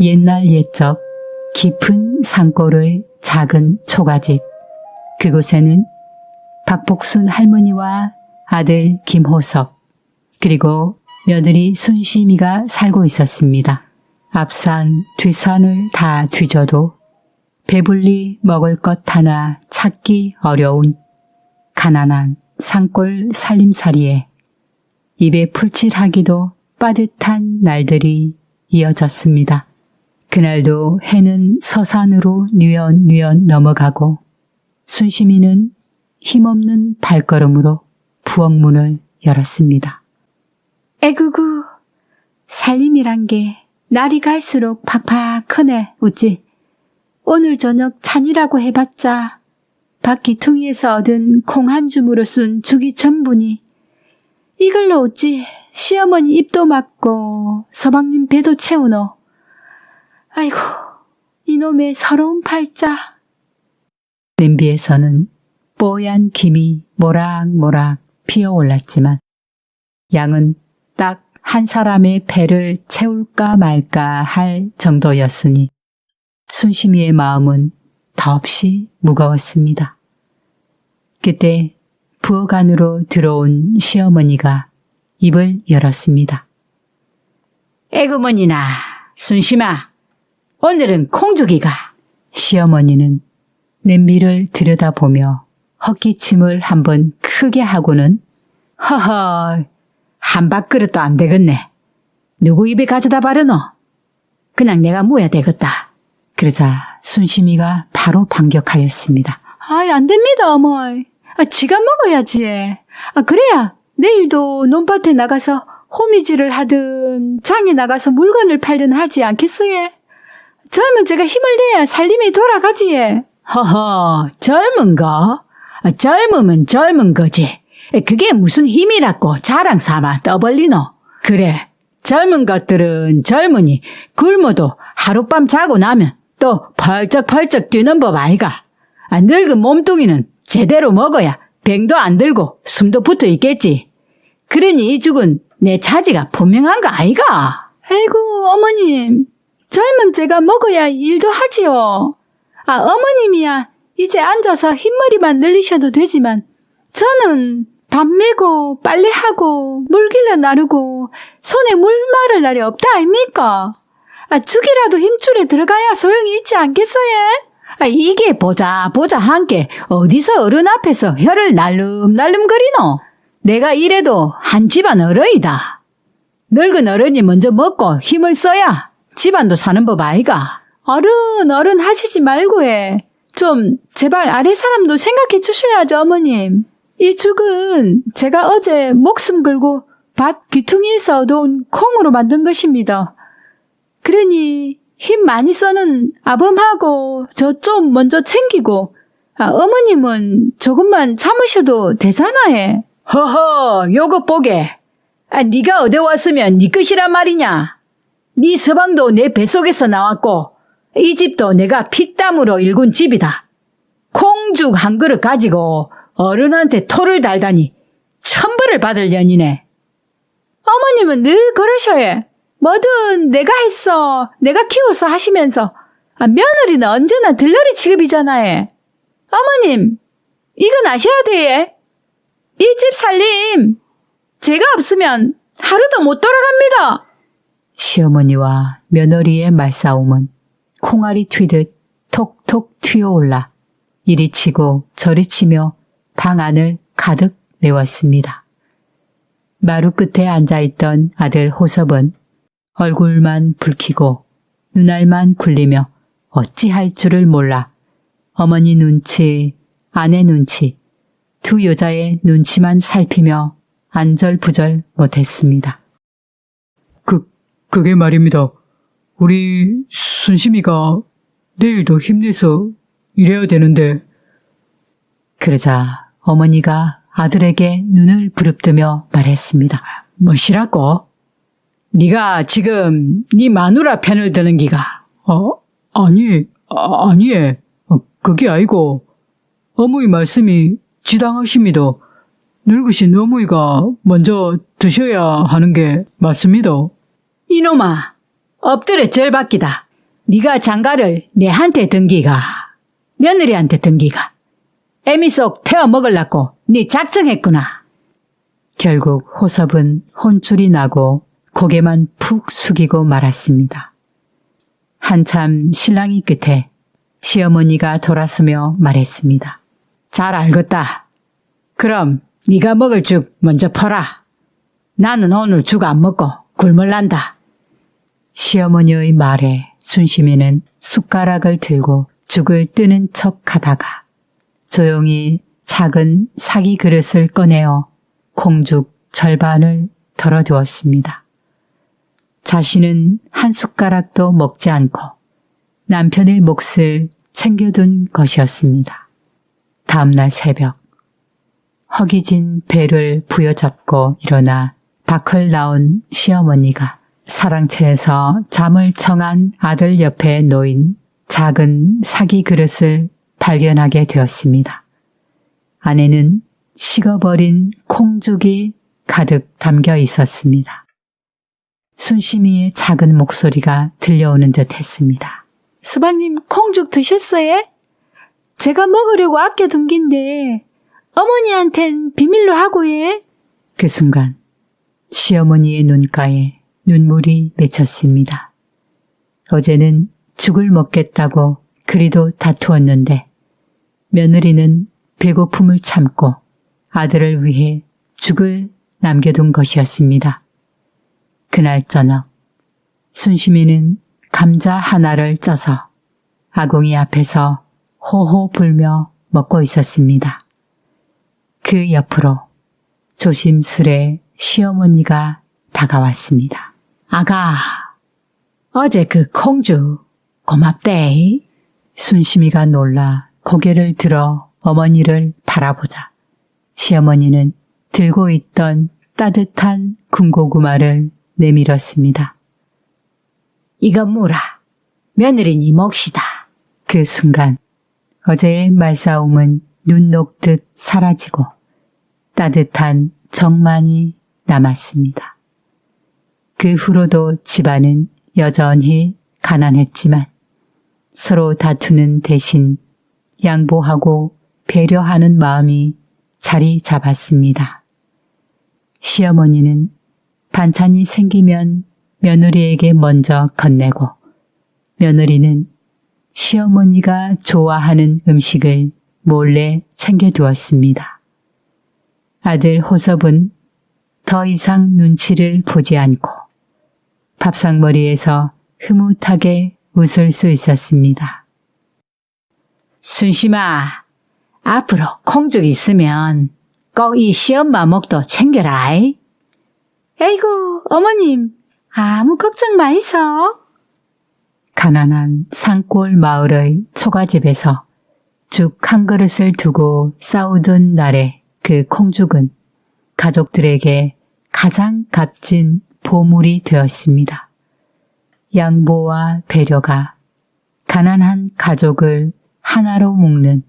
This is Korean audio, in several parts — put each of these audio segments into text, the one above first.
옛날 옛적 깊은 산골의 작은 초가집. 그곳에는 박복순 할머니와 아들 김호섭, 그리고 며느리 순심이가 살고 있었습니다. 앞산 뒷산을 다 뒤져도 배불리 먹을 것 하나 찾기 어려운 가난한 산골 살림살이에 입에 풀칠하기도 빠듯한 날들이 이어졌습니다. 그날도 해는 서산으로 뉘연뉘연 넘어가고 순심이는 힘없는 발걸음으로 부엌문을 열었습니다. 에구구, 살림이란 게 날이 갈수록 팍팍 크네, 우찌. 오늘 저녁 찬이라고 해봤자 박기퉁이에서 얻은 콩 한 줌으로 쓴 죽이 전분이 이걸로 어찌 시어머니 입도 막고 서방님 배도 채우노. 아이고, 이놈의 서러운 팔자. 냄비에서는 뽀얀 김이 모락모락 피어올랐지만 양은 딱 한 사람의 배를 채울까 말까 할 정도였으니 순심이의 마음은 더없이 무거웠습니다. 그때 부엌 안으로 들어온 시어머니가 입을 열었습니다. 에구머니나 순심아 오늘은 콩죽이가 시어머니는 냄비를 들여다보며 헛기침을 한번 크게 하고는 허허 한 밥그릇도 안 되겠네 누구 입에 가져다 바르노 그냥 내가 모야 되겠다 그러자 순심이가 바로 반격하였습니다. 아이, 안 됩니다, 어머니. 아, 지가 먹어야지. 아, 그래야 내일도 논밭에 나가서 호미질을 하든 장에 나가서 물건을 팔든 하지 않겠어요? 젊은 제가 힘을 내야 살림이 돌아가지. 허허 젊은 거? 아, 젊으면 젊은 거지. 그게 무슨 힘이라고 자랑 삼아 떠벌리노? 그래 젊은 것들은 젊으니 굶어도 하룻밤 자고 나면 또 펄쩍펄쩍 뛰는 법 아이가? 아, 늙은 몸뚱이는 제대로 먹어야 병도 안 들고 숨도 붙어 있겠지. 그러니 이 죽은 내 차지가 분명한 거 아이가? 아이고, 어머님. 젊은 제가 먹어야 일도 하지요. 아, 어머님이야. 이제 앉아서 흰머리만 늘리셔도 되지만, 저는 밥 메고, 빨래하고, 물길러 나르고, 손에 물 마를 날이 없다 아닙니까? 아, 죽이라도 힘줄에 들어가야 소용이 있지 않겠어요? 아, 이게 보자 보자 한게 어디서 어른 앞에서 혀를 날름날름 거리노? 내가 이래도 한 집안 어른이다. 늙은 어른이 먼저 먹고 힘을 써야 집안도 사는 법 아이가. 어른, 어른 하시지 말고 해. 좀, 제발 아래 사람도 생각해 주셔야죠, 어머님. 이 죽은 제가 어제 목숨 걸고 밭 귀퉁이에서 얻어온 콩으로 만든 것입니다. 그러니 힘 많이 써는 아범하고 저 좀 먼저 챙기고, 아, 어머님은 조금만 참으셔도 되잖아요. 허허, 요것 보게. 아, 네가 어디 왔으면 네 끝이란 말이냐? 네 서방도 내 뱃속에서 나왔고 이 집도 내가 피땀으로 일군 집이다. 콩죽 한 그릇 가지고 어른한테 토를 달다니 천벌을 받을 년이네. 어머님은 늘 그러셔요. 뭐든 내가 했어, 내가 키워서 하시면서 아, 며느리는 언제나 들러리 취급이잖아요. 어머님, 이건 아셔야 돼. 이 집 살림 제가 없으면 하루도 못 돌아갑니다. 시어머니와 며느리의 말싸움은 콩알이 튀듯 톡톡 튀어올라 이리 치고 저리 치며 방 안을 가득 메웠습니다. 마루 끝에 앉아있던 아들 호섭은 얼굴만 붉히고 눈알만 굴리며 어찌할 줄을 몰라 어머니 눈치, 아내 눈치, 두 여자의 눈치만 살피며 안절부절 못했습니다. 그, 그게 말입니다. 우리 순심이가 내일도 힘내서 일해야 되는데, 그러자 어머니가 아들에게 눈을 부릅뜨며 말했습니다. 뭐시라고? 네가 지금 네 마누라 편을 드는 기가 아, 아니, 아, 아니에. 어, 그게 아니고, 어머니 말씀이 지당하십니다. 늙으신 어머니가 먼저 드셔야 하는 게 맞습니다. 이놈아 엎드려 절받기다. 네가 장가를 내한테 등기가 며느리한테 등기가 애미 속 태워 먹을라고 네 작정했구나. 결국 호섭은 혼쭐이 나고 고개만 푹 숙이고 말았습니다. 한참 신랑이 끝에 시어머니가 돌아서며 말했습니다. 잘 알겠다. 그럼 네가 먹을 죽 먼저 퍼라. 나는 오늘 죽 안 먹고 굶을란다. 시어머니의 말에 순심이는 숟가락을 들고 죽을 뜨는 척 하다가 조용히 작은 사기 그릇을 꺼내어 콩죽 절반을 덜어두었습니다. 자신은 한 숟가락도 먹지 않고 남편의 몫을 챙겨둔 것이었습니다. 다음날 새벽 허기진 배를 부여잡고 일어나 밖을 나온 시어머니가 사랑채에서 잠을 청한 아들 옆에 놓인 작은 사기 그릇을 발견하게 되었습니다. 안에는 식어버린 콩죽이 가득 담겨 있었습니다. 순심이의 작은 목소리가 들려오는 듯 했습니다. 수박님 콩죽 드셨어요? 제가 먹으려고 아껴둔 긴데 어머니한텐 비밀로 하고 예. 그 순간 시어머니의 눈가에 눈물이 맺혔습니다. 어제는 죽을 먹겠다고 그리도 다투었는데 며느리는 배고픔을 참고 아들을 위해 죽을 남겨둔 것이었습니다. 그날 저녁 순심이는 감자 하나를 쪄서 아궁이 앞에서 호호 불며 먹고 있었습니다. 그 옆으로 조심스레 시어머니가 다가왔습니다. 아가, 어제 그 콩죽 고맙대. 순심이가 놀라 고개를 들어 어머니를 바라보자 시어머니는 들고 있던 따뜻한 군고구마를 내밀었습니다. 이건 뭐라? 며느리니 몫이다. 그 순간 어제의 말싸움은 눈 녹듯 사라지고 따뜻한 정만이 남았습니다. 그 후로도 집안은 여전히 가난했지만 서로 다투는 대신 양보하고 배려하는 마음이 자리 잡았습니다. 시어머니는 반찬이 생기면 며느리에게 먼저 건네고 며느리는 시어머니가 좋아하는 음식을 몰래 챙겨두었습니다. 아들 호섭은 더 이상 눈치를 보지 않고 밥상머리에서 흐뭇하게 웃을 수 있었습니다. 순심아, 앞으로 콩죽 있으면 꼭 이 시엄마 목도 챙겨라. 이. 에이구 어머님 아무 걱정 마이소. 가난한 산골 마을의 초가집에서 죽 한 그릇을 두고 싸우던 날의 그 콩죽은 가족들에게 가장 값진 보물이 되었습니다. 양보와 배려가 가난한 가족을 하나로 묶는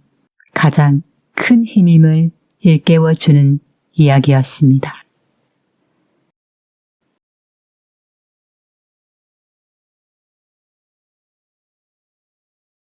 가장 큰 힘임을 일깨워주는 이야기였습니다.